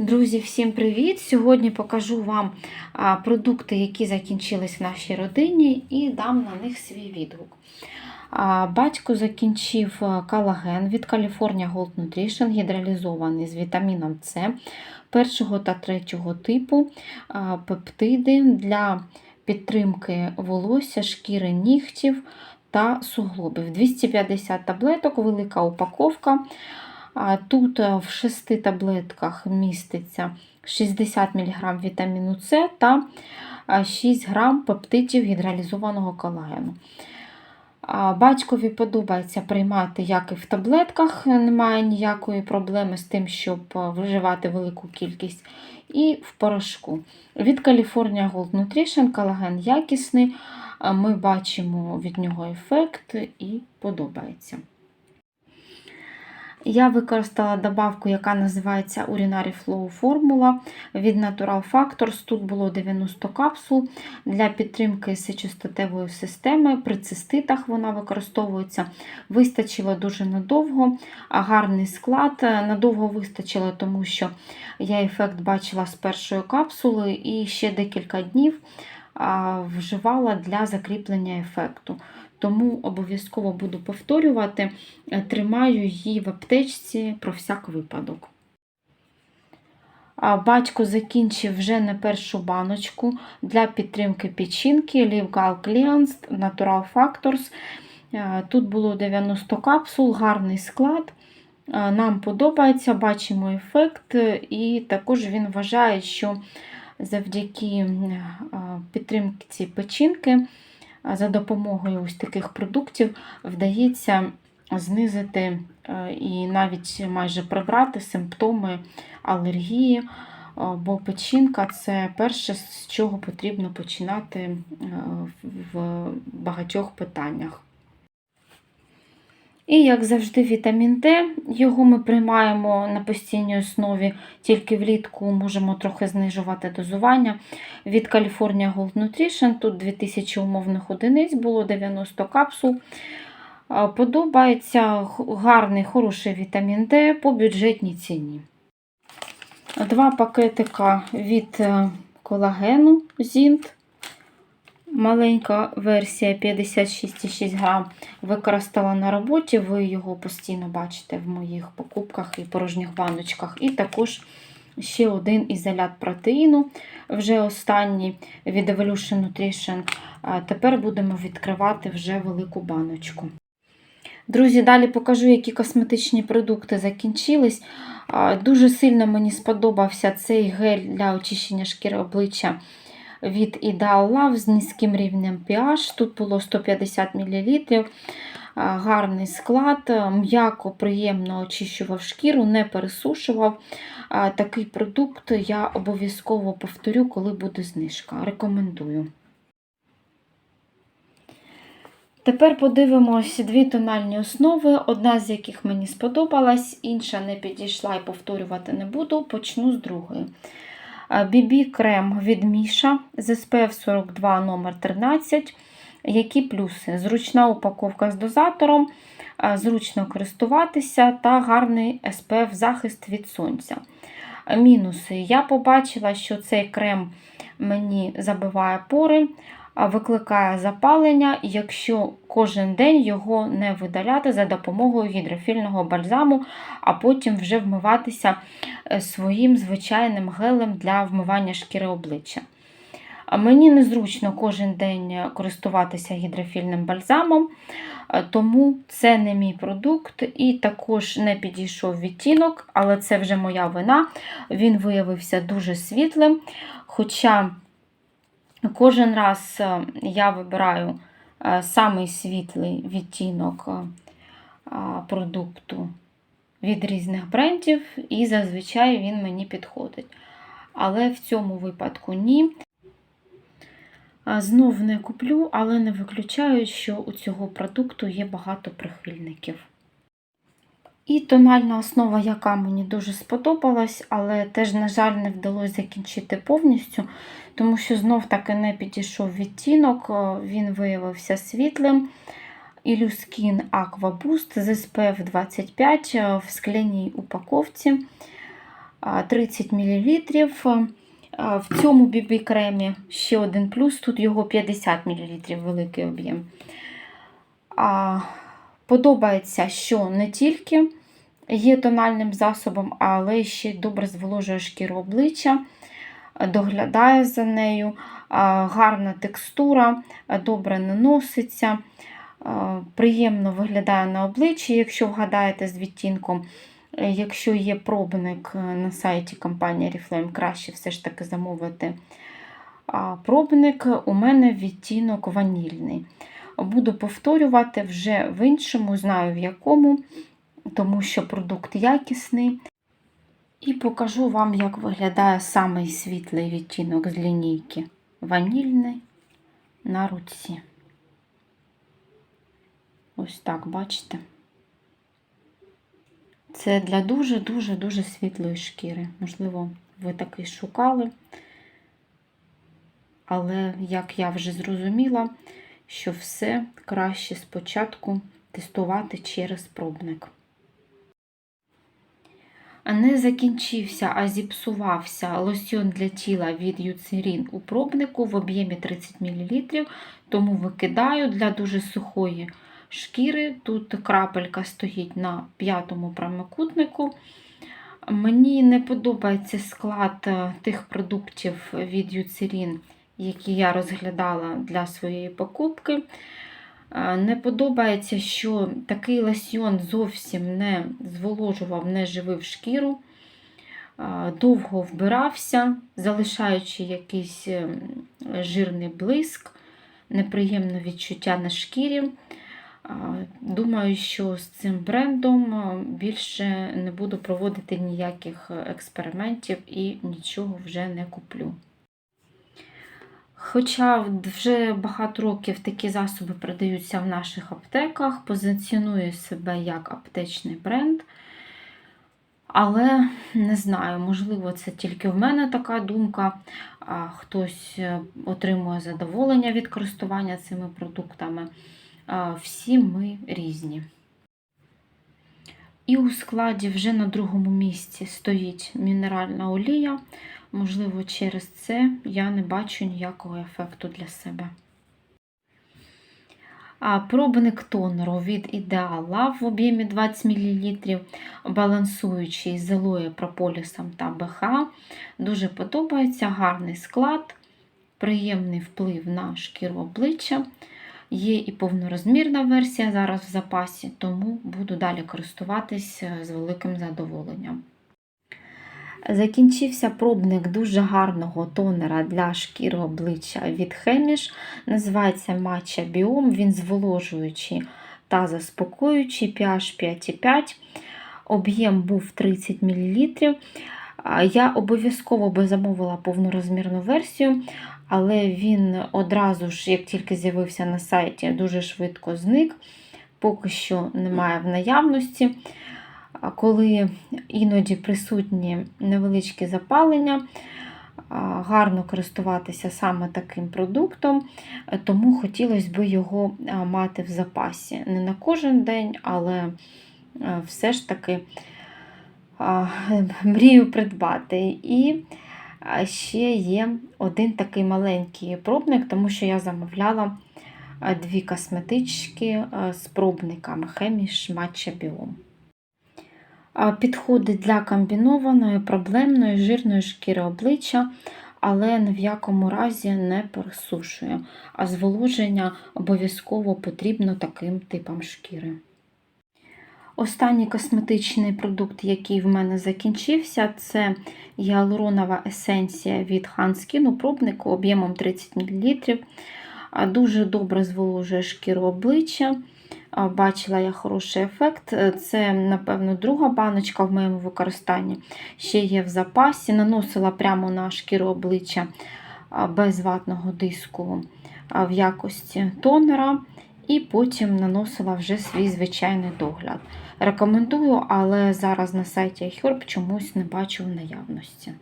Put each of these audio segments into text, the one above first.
Друзі, всім привіт! Сьогодні покажу вам продукти, які закінчились в нашій родині, і дам на них свій відгук. Батько закінчив а, колаген від California Gold Nutrition, гідралізований з вітаміном С першого та третього типу, пептиди для підтримки волосся, шкіри нігтів та суглобів. 250 таблеток, велика упаковка. Тут е, в 6 таблетках міститься 60 мг вітаміну С та 6 г пептидів гідралізованого колагену. Батькові подобається приймати як і в таблетках, немає ніякої проблеми з тим, щоб е, вживати велику кількість, і в порошку. Від California Gold Nutrition колаген якісний, ми бачимо від нього ефект і подобається. Я використала добавку, яка називається Urinary Flow формула від Natural Factors. Тут було 90 капсул для підтримки сечостатевої системи. При циститах вона використовується. Вистачило дуже надовго, гарний склад. Надовго вистачило, тому що я ефект бачила з першої капсули і ще декілька днів вживала для закріплення ефекту тому обов'язково буду повторювати, е, тримаю її в аптечці про всяк випадок. Батько закінчив вже не першу баночку для підтримки печінки Livgal Cleansed Natural Factors. Е, тут було 90 капсул, гарний склад. Е, нам подобається, бачимо ефект, і також він вважає, що завдяки підтримці печінки за допомогою ось таких продуктів вдається знизити е, і навіть майже прибрати симптоми алергії, е, бо печінка це перше, з чого потрібно починати е, в багатьох питаннях. І, як завжди, вітамін Д. Його ми приймаємо на постійній основі, тільки влітку можемо трохи знижувати дозування. Від California Gold Nutrition, тут 2000 умовних одиниць, було 90 капсул. Подобається гарний, хороший вітамін Д по бюджетній ціні. Два пакетика від е, колагену Зінт. Маленька версія 56,6 грам використала на роботі, ви його постійно бачите в моїх покупках і порожніх баночках. І також ще один ізолят протеїну, вже останній від Evolution Nutrition. Тепер будемо відкривати вже велику баночку. Друзі, далі покажу, які косметичні продукти закінчились. Дуже сильно мені сподобався цей гель для очищення шкіри обличчя від Ideal Love з низьким рівнем pH. Тут було 150 мл. Гарний склад, м'яко, приємно очищував шкіру, не пересушував. Такий продукт я обов'язково повторю, коли буде знижка. Рекомендую. Тепер подивимось дві тональні основи, одна з яких мені сподобалась, інша не підійшла і повторювати не буду. Почну з другої. BB крем від Міша з SPF 42 номер 13 Які плюси? Зручна упаковка з дозатором, зручно користуватися та гарний SPF захист від сонця. Мінуси. Я побачила, що цей крем мені забиває пори, викликає запалення, якщо кожен день його не видаляти за допомогою гідрофільного бальзаму, а потім вже вмиватися е, своїм звичайним гелем для вмивання шкіри обличчя. Мені незручно кожен день користуватися гідрофільним бальзамом, е, тому це не мій продукт і також не підійшов відтінок, але це вже моя вина. Він виявився дуже світлим. Хоча Кожен раз е, я вибираю е, самий світлий відтінок е, продукту від різних брендів, і зазвичай він мені підходить. Але в цьому випадку ні. Знов не куплю, але не виключаю, що у цього продукту є багато прихильників. І тональна основа, яка мені дуже сподобалась, але теж, на жаль, не вдалося закінчити повністю, тому що знов-таки не підійшов відтінок, він виявився світлим. Illuskin Aqua Boost з SPF 25 в скляній упаковці. 30 мл. В цьому бібі-кремі ще один плюс, тут його 50 мл, великий об'єм. Подобається, що не тільки є тональним засобом, але ще добре зволожує шкіру обличчя, доглядає за нею, гарна текстура, добре наноситься, приємно виглядає на обличчі, якщо вгадаєте з відтінком. Е, Якщо є пробник е, на сайті компанії Oriflame, краще все ж таки замовити пробник. У мене відтінок ванільний. Буду повторювати вже в іншому, знаю в якому, тому що продукт якісний. І покажу вам, як виглядає самий світлий відтінок з лінійки ванільний на руці. Ось так, бачите? Це для дуже-дуже-дуже світлої шкіри. Можливо, ви такий шукали. Але, як я вже зрозуміла, що все краще спочатку тестувати через пробник. Не закінчився, а зіпсувався лосьон для тіла від Юцерін у пробнику в об'ємі 30 мл, тому викидаю для дуже сухої шкіри. Тут крапелька стоїть на п'ятому прямокутнику. Мені не подобається склад е, тих продуктів від Юцерін, які я розглядала для своєї покупки. Е, Не подобається, що такий лосьйон зовсім не зволожував, не живив шкіру, Е, довго вбирався, залишаючи якийсь ем, жирний блиск, неприємне відчуття на шкірі. Е, Думаю, що з цим брендом е, більше не буду проводити ніяких експериментів і нічого вже не куплю. Хоча вже багато років такі засоби продаються в наших аптеках, позиціонує себе як аптечний бренд. Але не знаю, можливо, це тільки в мене така думка, а хтось е, отримує задоволення від користування цими продуктами. Всі ми різні. І у складі вже на другому місці стоїть мінеральна олія. Можливо, через це я не бачу ніякого ефекту для себе. А Пробник тонеру від Ideal в об'ємі 20 мл, балансуючий з алоє, прополісом та БХ. Дуже подобається гарний склад, приємний вплив на шкіру обличчя. Є і повнорозмірна версія зараз в запасі, тому буду далі користуватись е, з великим задоволенням. Закінчився пробник дуже гарного тонера для шкіри обличчя від Хеміш. Називається Matcha Biome. Він зволожуючий та заспокоюючий pH 5,5. Об'єм був 30 мл. Я обов'язково би замовила повнорозмірну версію, але він одразу ж, як тільки з'явився на сайті, дуже швидко зник. Поки що немає в наявності. Коли іноді присутні невеличкі запалення, гарно користуватися саме таким продуктом, тому хотілося б його мати в запасі. Не на кожен день, але все ж таки мрію придбати. І ще є один такий маленький пробник, тому що я замовляла дві косметички з пробниками Хеміш Матча Біом. Підходить для комбінованої, проблемної, жирної шкіри обличчя, але ні в якому разі не пересушує, а зволоження обов'язково потрібно таким типам шкіри. Останній косметичний продукт, який в мене закінчився, це гіалуронова есенція від Hanskin у пробнику об'ємом 30 мл. Дуже добре зволожує шкіру обличчя. Бачила я хороший ефект. Це, напевно, друга баночка в моєму використанні. Ще є в запасі. Наносила прямо на шкіру обличчя без ватного диску в якості тонера. І потім наносила вже свій звичайний догляд. Рекомендую, але зараз на сайті iHerb чомусь не бачу в наявності.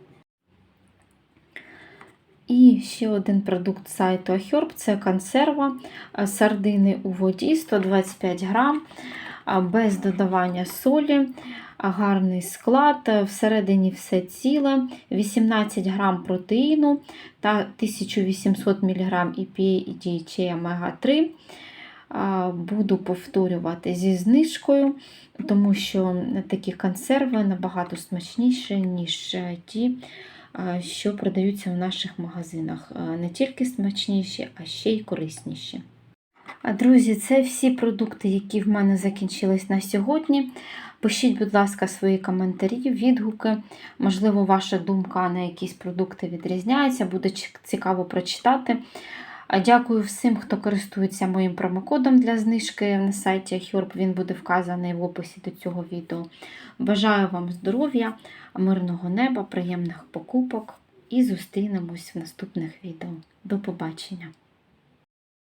І ще один продукт сайту iHerb – це консерва сардини у воді 125 грам, без додавання солі. гарний склад. Всередині все ціле, 18 грам протеїну та 1800 мг EPA і DHA омега 3 Буду повторювати зі знижкою, тому що такі консерви набагато смачніші, ніж е, ті, е, що продаються в наших магазинах. Не тільки смачніші, а ще й корисніші. Друзі, це всі продукти, які в мене закінчились на сьогодні. Пишіть, будь ласка, свої коментарі, відгуки. Можливо, ваша думка на якісь продукти відрізняється, буде цікаво прочитати. Дякую всім, хто користується моїм промокодом для знижки на сайті Herb. Він буде вказаний в описі до цього відео. Бажаю вам здоров'я, мирного неба, приємних покупок і зустрінемось в наступних відео. До побачення!